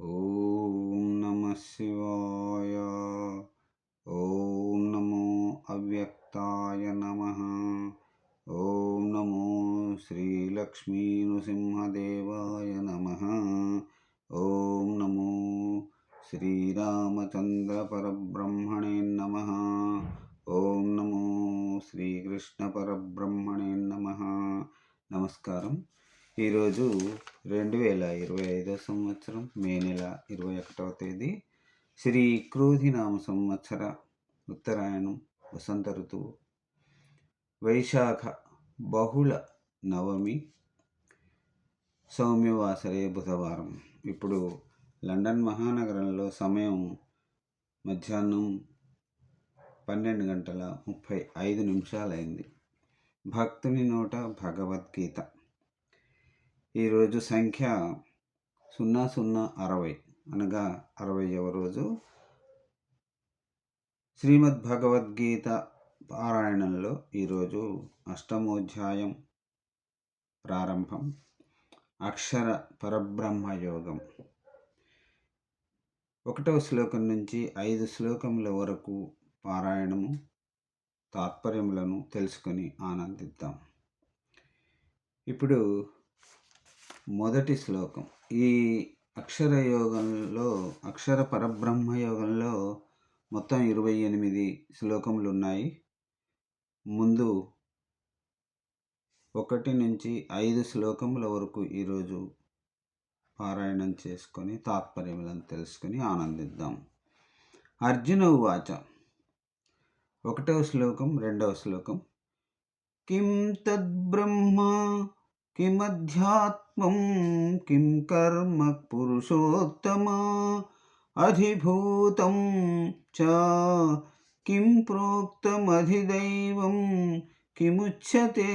ఓం నమ శివాయ ఓం నమో అవ్యక్తాయ నమ ఓం నమో శ్రీలక్ష్మీ నృసింహదేవాయ నమ ఓం నమో శ్రీరామచంద్ర పరబ్రహ్మణే నమ ఓం నమో శ్రీకృష్ణ పరబ్రహ్మణే నమ నమస్కారం ఈరోజు రెండు వేల ఇరవై ఐదో సంవత్సరం మే నెల ఇరవై ఒకటవ తేదీ. శ్రీ క్రోధినామ సంవత్సర ఉత్తరాయణం వసంత ఋతువు వైశాఖ బహుళ నవమి. సౌమ్యవాసరే బుధవారం. ఇప్పుడు లండన్ మహానగరంలో సమయం మధ్యాహ్నం పన్నెండు గంటల ముప్పై ఐదు నిమిషాలైంది. భక్తుని నోట భగవద్గీత. ఈరోజు సంఖ్య సున్నా సున్నా అరవై అనగా అరవైవ రోజు. శ్రీమద్ భగవద్గీత పారాయణంలో ఈరోజు అష్టమోధ్యాయం ప్రారంభం. అక్షర పరబ్రహ్మ యోగం. ఒకటవ శ్లోకం నుంచి ఐదు శ్లోకముల వరకు పారాయణము తాత్పర్యములను తెలుసుకొని ఆనందిద్దాం. ఇప్పుడు మొదటి శ్లోకం. ఈ అక్షర యోగంలో అక్షర పరబ్రహ్మ యోగంలో మొత్తం ఇరవై ఎనిమిది శ్లోకములు ఉన్నాయి ముందు ఒకటి నుంచి ఐదు శ్లోకముల వరకు ఈరోజు పారాయణం చేసుకొని తాత్పర్యములను తెలుసుకొని ఆనందిద్దాం. అర్జున ఉవాచ. ఒకటవ శ్లోకం రెండవ శ్లోకం. కిం తద్బ్రహ్మ కిమధ్యాత్మం కిం కర్మ పురుషోత్తమా అధిభూతం చ కిం ప్రోక్తమధిదైవం కిముచ్యతే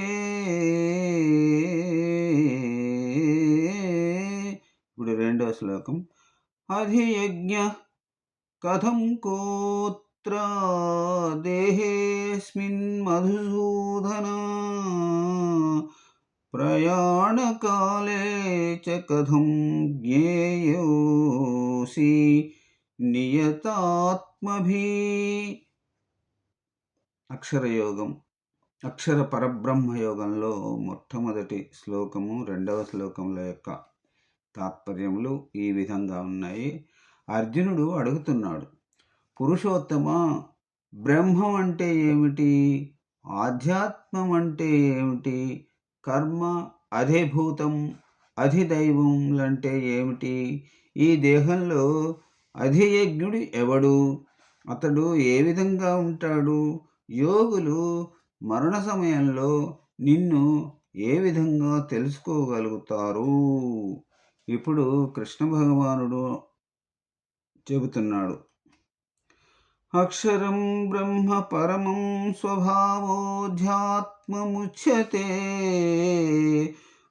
ఇప్పుడు రెండో శ్లోకం అధియజ్ఞ కథం కోత్ర దేహేస్మిన్ మధుసూదనా ప్రయాణకాలే చ కథం జ్ఞేయోసి నియతాత్మభీ. అక్షరయోగం. అక్షర పరబ్రహ్మయోగంలో మొట్టమొదటి శ్లోకము రెండవ శ్లోకముల యొక్క తాత్పర్యములు ఈ విధంగా ఉన్నాయి. అర్జునుడు అడుగుతున్నాడు పురుషోత్తమ బ్రహ్మం అంటే ఏమిటి? ఆధ్యాత్మం అంటే ఏమిటి? కర్మ అధిభూతం అధిదైవంలంటే ఏమిటి? ఈ దేహంలో అధియజ్ఞుడు ఎవడు? అతడు ఏ విధంగా ఉంటాడు? యోగులు మరణ సమయంలో నిన్ను ఏ విధంగా తెలుసుకోగలుగుతారు? ఇప్పుడు కృష్ణ భగవానుడు చెబుతున్నాడు. అక్షరం బ్రహ్మ పరమం స్వభావోధ్యాత్మముచ్యతే.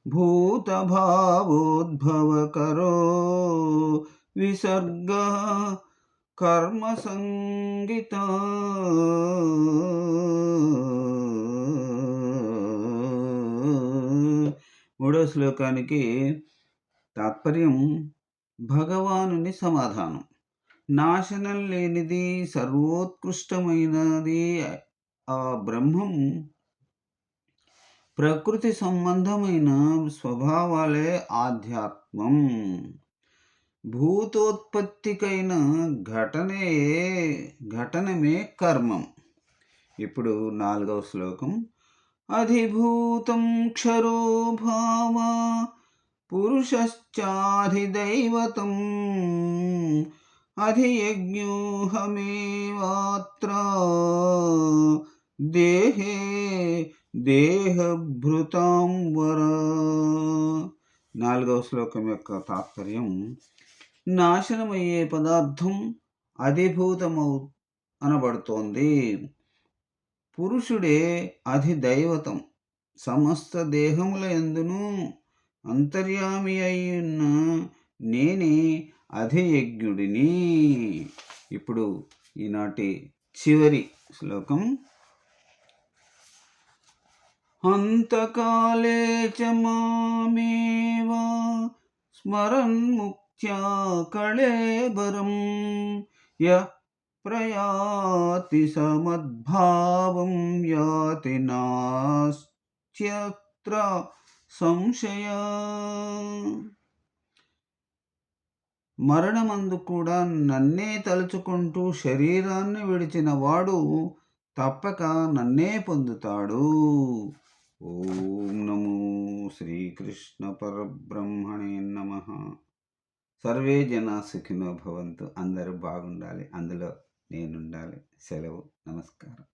భూతభావోద్భవకరో విసర్గ కర్మ సంగీత మూడో శ్లోకానికి తాత్పర్యం భగవానుని సమాధానం. నాశనం లేనిది సర్వోత్కృష్టమైనది. ఆ బ్రహ్మం ప్రకృతి సంబంధమైన స్వభావాలే ఆధ్యాత్మం. భూతోత్పత్తికైన ఘటనే ఘటనమే కర్మం. ఇప్పుడు నాలుగవ శ్లోకం. అధిభూతం క్షరో భావ పురుషశ్చాధిదైవతం. అధియజ్ఞోహమేవాత్ర. దేహే దేహభృతాంబర నాలుగవ శ్లోకం యొక్క తాత్పర్యం నాశనమయ్యే పదార్థం అధిభూతమవు అనబడుతోంది. పురుషుడే అధిదైవతం సమస్త దేహముల ఎందును అంతర్యామి అయి ఉన్న నేనే అధియజ్ఞుడిని. ఇప్పుడు ఈనాటి చివరి శ్లోకం. అంతకాలే చ మామేవా స్మరన్ ముక్త కళేబరం య ప్రయాతి సమద్భావం యాతి నాస్త్యత్ర సంశయ. మరణమందు కూడా నన్నే తలుచుకుంటూ శరీరాన్ని విడిచిన వాడు తప్పక నన్నే పొందుతాడు. ఓం నమో శ్రీకృష్ణ పరబ్రహ్మణే నమ. సర్వే జన సుఖినో భవంతు. అందరూ బాగుండాలి. అందులో నేనుండాలి. సెలవు. నమస్కారం.